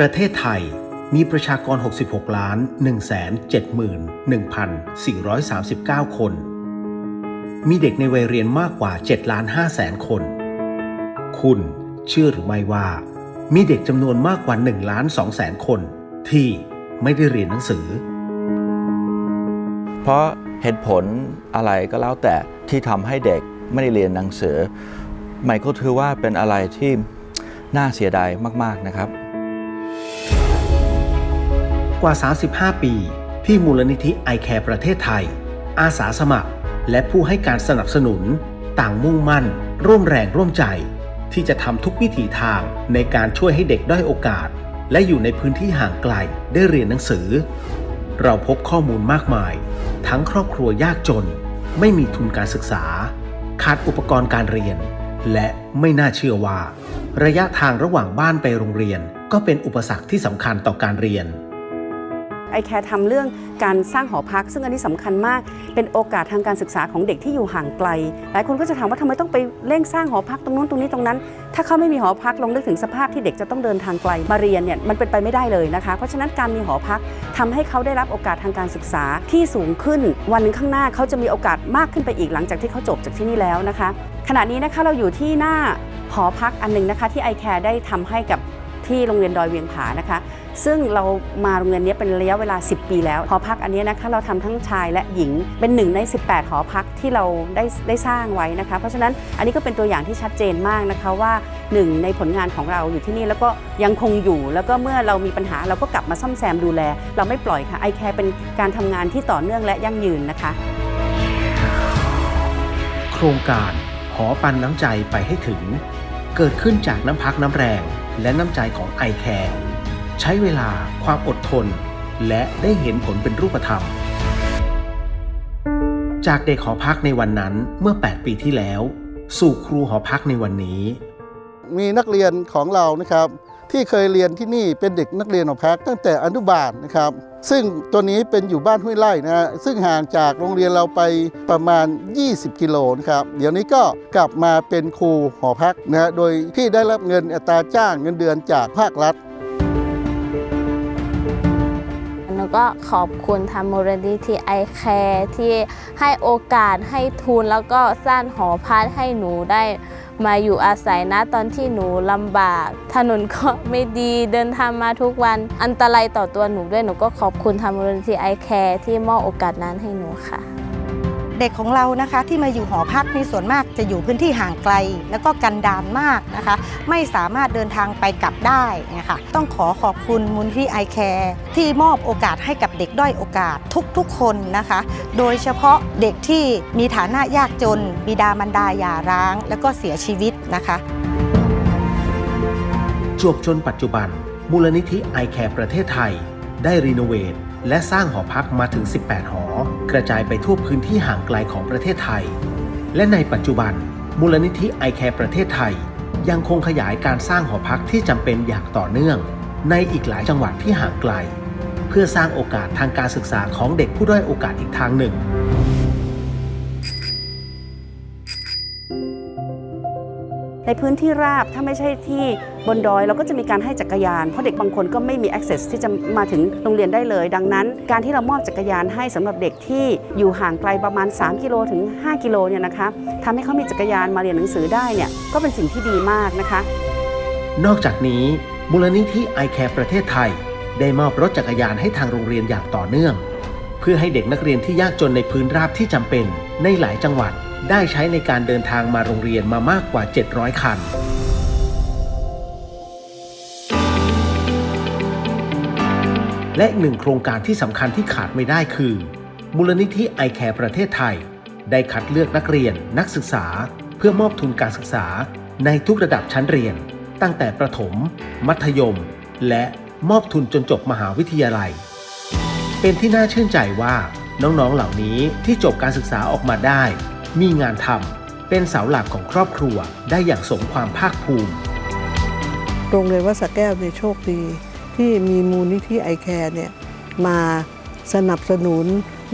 ประเทศไทยมีประชากร 66 ล้าน 171,439 คน มีเด็กในวัยเรียนมากกว่า 7 ล้าน5แสนคน คุณเชื่อหรือไม่ว่า มีเด็กจำนวนมากกว่า 1 ล้าน2แสนคน ที่ไม่ได้เรียนหนังสือ เพราะเหตุผลอะไรก็แล้วแต่ที่ทำให้เด็กไม่ได้เรียนหนังสือใหม่ก็ถือว่าเป็นอะไรที่น่าเสียดายมาก ๆ นะครับ กว่า 35 ปี ที่มูลนิธิไอแคร์ประเทศไทย อาสาสมัคร และผู้ให้การสนับสนุน ต่างมุ่งมั่น ร่วมแรงร่วมใจ ที่จะทำทุกวิถีทางในการช่วยให้เด็กด้อยโอกาส และอยู่ในพื้นที่ห่างไกลได้เรียนหนังสือ เราพบข้อมูลมากมาย ทั้งครอบครัวยากจน ไม่มีทุนการศึกษา ขาดอุปกรณ์การเรียน และไม่น่าเชื่อว่า ระยะทางระหว่างบ้านไปโรงเรียนก็เป็นอุปสรรคที่สำคัญต่อการเรียน ไอแคร์ทำเรื่องการสร้างหอพัก ซึ่งอันนี้สำคัญมาก เป็นโอกาสทางการศึกษาของเด็กที่อยู่ห่างไกล หลายคนก็จะถามว่าทำไมต้องไปเร่งสร้างหอพักตรงนู้นตรงนี้ตรงนั้น ถ้าเขาไม่มีหอพักลองนึกถึงสภาพที่เด็กจะต้องเดินทางไกลมาเรียนเนี่ยมันเป็นไปไม่ได้เลยนะคะ เพราะฉะนั้นการมีหอพักทำให้เขาได้รับโอกาสทางการศึกษาที่สูงขึ้น วันหนึ่งข้างหน้าเขาจะมีโอกาสมากขึ้นไปอีกหลังจากที่เขาจบจากที่นี่แล้วนะคะ ขณะนี้นะคะเราอยู่ที่หน้าหอพักอันหนึงนะคะที่ไอแคร์ได้ทำให้กับที่โรงเรียนดอยเวียงผานะคะ ซึ่งเรามาโรงเรียนนี้เป็นระยะเวลา 10 ปีแล้วหอพักอันนี้นะคะเราทำทั้งชายและหญิงเป็นหนึ่งใน 18 หอพักที่เราได้ได้สร้างไว้นะคะ เพราะฉะนั้นอันนี้ก็เป็นตัวอย่างที่ชัดเจนมากนะคะว่าหนึ่งในผลงานของเราอยู่ที่นี่แล้วก็ยังคงอยู่ แล้วก็เมื่อเรามีปัญหาเราก็กลับมาซ่อมแซมดูแล เราไม่ปล่อยค่ะไอแคร์เป็นการทำงานที่ต่อเนื่องและยั่งยืนนะคะ โครงการหอปันน้ำใจไปให้ถึง เกิดขึ้นจากน้ำพักน้ำแรง และน้ำใจของไอแคร์ ใช้เวลาความอดทน และได้เห็นผลเป็นรูปธรรม จากเด็กหอพักในวันนั้นเมื่อ 8 ปีที่แล้ว สู่ครูหอพักในวันนี้ มีนักเรียนของเรานะครับ ที่เคยเรียนที่นี่เป็นเด็กนักเรียนหอพักตั้งแต่อนุบาลนะครับ ซึ่งตัวนี้เป็นอยู่บ้านห้วยไร่นะฮะซึ่งห่างจากโรงเรียนเราไปประมาณ 20 กิโลนะครับเดี๋ยวนี้ก็กลับมาเป็นครูหอพักนะฮะโดยที่ได้รับเงินอัตราจ้างเงินเดือนจากภาครัฐ ก็ขอบคุณทางมูลนิธิไอแคร์ที่ให้โอกาสให้ทุนแล้วก็สร้างหอพักให้หนูได้มาอยู่อาศัยนะตอนที่หนูลำบาก ถนนก็ไม่ดีเดินทางมาทุกวันอันตรายต่อตัวหนูด้วยหนูก็ขอบคุณทางมูลนิธิไอแคร์ที่มอบโอกาสนั้นให้หนูค่ะ ด็กของเรานะคะ ที่มาอยู่หอพักในส่วนมากจะอยู่พื้นที่ห่างไกล แล้วก็กันดารมากนะคะ ไม่สามารถเดินทางไปกลับได้นะคะต้องขอขอบคุณมูลที่ไอแคร์ที่มอบโอกาสให้กับเด็กด้อยโอกาสทุกๆคนนะคะ โดยเฉพาะเด็กที่มีฐานะยากจน บิดามารดาหย่าร้าง แล้วก็เสียชีวิตนะคะจวบจนปัจจุบัน มูลนิธิไอแคร์ประเทศไทย ได้รีโนเวทและสร้างหอพักมาถึง 18 หอ กระจายไปทั่วพื้นที่ห่างไกลของประเทศไทย และในปัจจุบัน มูลนิธิไอแคร์ประเทศไทย ยังคงขยายการสร้างหอพักที่จำเป็นอย่างต่อเนื่อง ในอีกหลายจังหวัดที่ห่างไกล เพื่อสร้างโอกาสทางการศึกษาของเด็กผู้ด้อยโอกาสอีกทางหนึ่ง พื้นที่ราบถ้าไม่ใช่ที่บนดอยเราก็จะมีการให้จักรยาน เพราะเด็กบางคนก็ไม่มี access ที่จะมาถึงโรงเรียนได้เลย ดังนั้น การที่เรามอบจักรยานให้สำหรับเด็กที่อยู่ห่างไกลประมาณ 3 กิโลถึง 5 กิโลเนี่ยนะคะทำให้เขามีจักรยานมาเรียนหนังสือได้เนี่ยก็เป็นสิ่งที่ดีมากนะคะ นอกจากนี้มูลนิธิไอแคร์ประเทศไทย ได้มอบรถจักรยานให้ทางโรงเรียนอย่างต่อเนื่อง เพื่อให้เด็กนักเรียนที่ยากจนในพื้นราบที่จำเป็นในหลายจังหวัด ได้ใช้ในการเดินทางมาโรงเรียนมามากกว่า 700 คัน และอีกหนึ่งโครงการที่สำคัญที่ขาดไม่ได้คือ มูลนิธิไอแคร์ประเทศไทย ได้คัดเลือกนักเรียน นักศึกษา เพื่อมอบทุนการศึกษา ในทุกระดับชั้นเรียน ตั้งแต่ประถม มัธยม และมอบทุนจนจบมหาวิทยาลัย เป็นที่น่าชื่นใจว่าน้องๆเหล่านี้ที่จบการศึกษาออกมาได้ มีงานทำเป็นเสาหลักของครอบครัวได้อย่างสมความภาคภูมิ โรงเรียนวัดสะแก้วในโชคดี ที่มีมูลนิธิไอแคร์เนี่ยมาสนับสนุน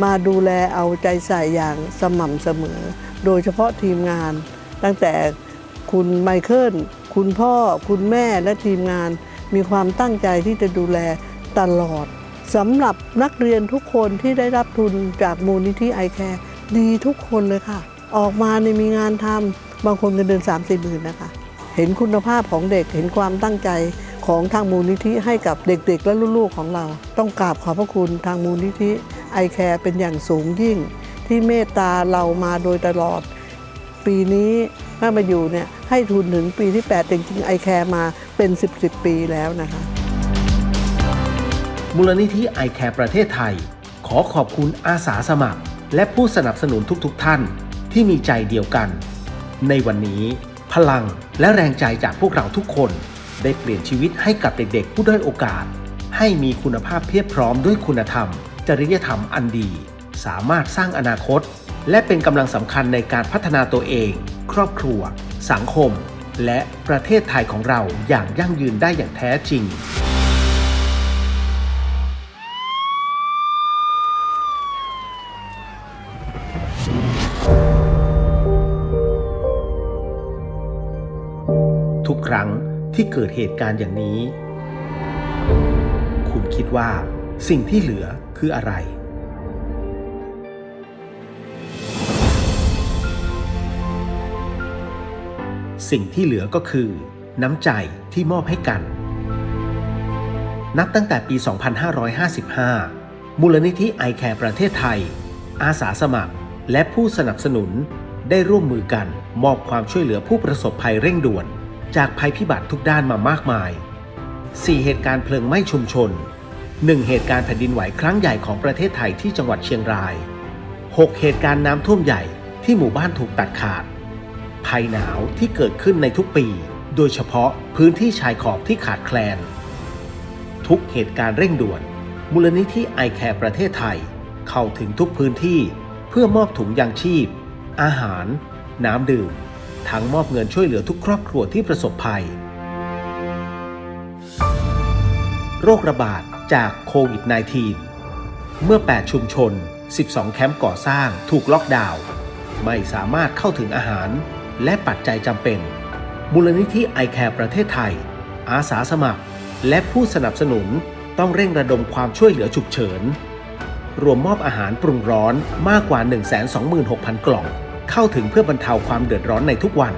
มาดูแลเอาใจใส่อย่างสม่ำเสมอ โดยเฉพาะทีมงาน ตั้งแต่คุณไมเคิลคุณพ่อ คุณแม่และทีมงาน มีความตั้งใจที่จะดูแลตลอดสำหรับนักเรียนทุกคนที่ได้รับทุนจากมูลนิธิไอแคร์ ดีทุกคนเลยค่ะ ออกมาในมีงานทำบางคนเงินเดือน3 4หมื่นนะคะ เห็นคุณภาพของเด็กเห็นความตั้งใจของทางมูลนิธิให้กับเด็กๆ และลูกๆของเรา ต้องกราบขอบพระคุณทางมูลนิธิไอแคร์เป็นอย่างสูงยิ่ง ที่เมตตาเรามาโดยตลอด ปีนี้ถ้ามาอยู่เนี่ยให้ทุนถึงปีที่ 8 จริงๆไอแคร์มาเป็น 10 10ปีแล้วนะคะมูลนิธิไอแคร์ประเทศไทย ขอขอบคุณอาสาสมัคร และผู้สนับสนุนทุกๆทท่านที่มีใจเดียวกัน ในวันนี้ พลังและแรงใจจากพวกเราทุกคน ได้เปลี่ยนชีวิตให้กับเด็กๆ ผู้ด้อยโอกาส ให้มีคุณภาพเพียบพร้อมด้วยคุณธรรม จริยธรรมอันดี สามารถสร้างอนาคต และเป็นกำลังสำคัญในการพัฒนาตัวเอง ครอบครัว สังคม และประเทศไทยของเราอย่างยั่งยืนได้อย่างแท้จริง ที่เกิดเหตุการณ์อย่างนี้ คุณคิดว่าสิ่งที่เหลือคืออะไร สิ่งที่เหลือก็คือ น้ำใจที่มอบให้กัน นับตั้งแต่ปี 2555 มูลนิธิไอแคร์ประเทศไทย อาสาสมัคร และผู้สนับสนุนได้ร่วมมือกันมอบความช่วยเหลือผู้ประสบภัยเร่งด่วน จากภัยพิบัติทุกด้านมามากมาย 4 เหตุการณ์เพลิงไหม้ชุมชน 1 เหตุการณ์แผ่นดินไหวครั้งใหญ่ของประเทศไทยที่จังหวัดเชียงราย 6 เหตุการณ์น้ำท่วมใหญ่ที่หมู่บ้านถูกตัดขาด ภัยหนาวที่เกิดขึ้นในทุกปี โดยเฉพาะพื้นที่ชายขอบที่ขาดแคลน ทุกเหตุการณ์เร่งด่วน มูลนิธิไอแคร์ประเทศไทย เข้าถึงทุกพื้นที่เพื่อมอบถุงยางชีพ อาหาร น้ำดื่ม ทั้งมอบเงินช่วยเหลือทุกครอบครัวที่ประสบภัย โรคระบาดจากโควิด -19 เมื่อ 8 ชุมชน 12 แคมป์ก่อสร้างถูกล็อกดาวน์ไม่สามารถเข้าถึงอาหารและปัจจัยจำเป็น มูลนิธิไอแคร์ประเทศไทย อาสาสมัคร และผู้สนับสนุนต้องเร่งระดมความช่วยเหลือฉุกเฉิน รวมมอบอาหารปรุงร้อนมากกว่า 126,000 กล่อง เข้าถึงเพื่อบรรเทาความเดือดร้อนในทุกวัน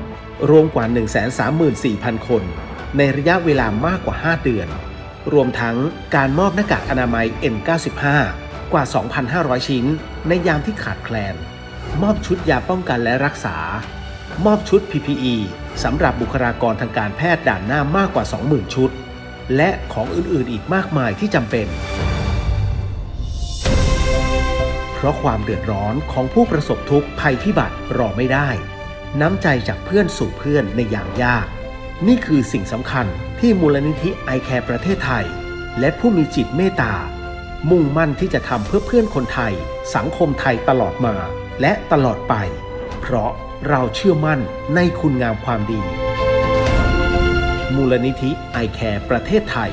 รวมกว่า 134,000 คน ในระยะเวลามากกว่า 5 เดือน รวมทั้งการมอบหน้ากากอนามัย N95 กว่า 2,500 ชิ้น ในยามที่ขาดแคลน มอบชุดยาป้องกันและรักษา มอบชุด PPE สำหรับบุคลากรทางการแพทย์ด่านหน้ามากกว่า 20,000 ชุด และของอื่นๆอีกมากมายที่จำเป็น เพราะความเดือดร้อนของผู้ประสบทุกข์ภัยพิบัติรอไม่ได้ น้ำใจจากเพื่อนสู่เพื่อนในยามยาก นี่คือสิ่งสำคัญที่มูลนิธิไอแคร์ประเทศไทย และผู้มีจิตเมตตา มุ่งมั่นที่จะทำเพื่อเพื่อนคนไทย สังคมไทยตลอดมาและตลอดไป เพราะเราเชื่อมั่นในคุณงามความดี มูลนิธิไอแคร์ประเทศไทย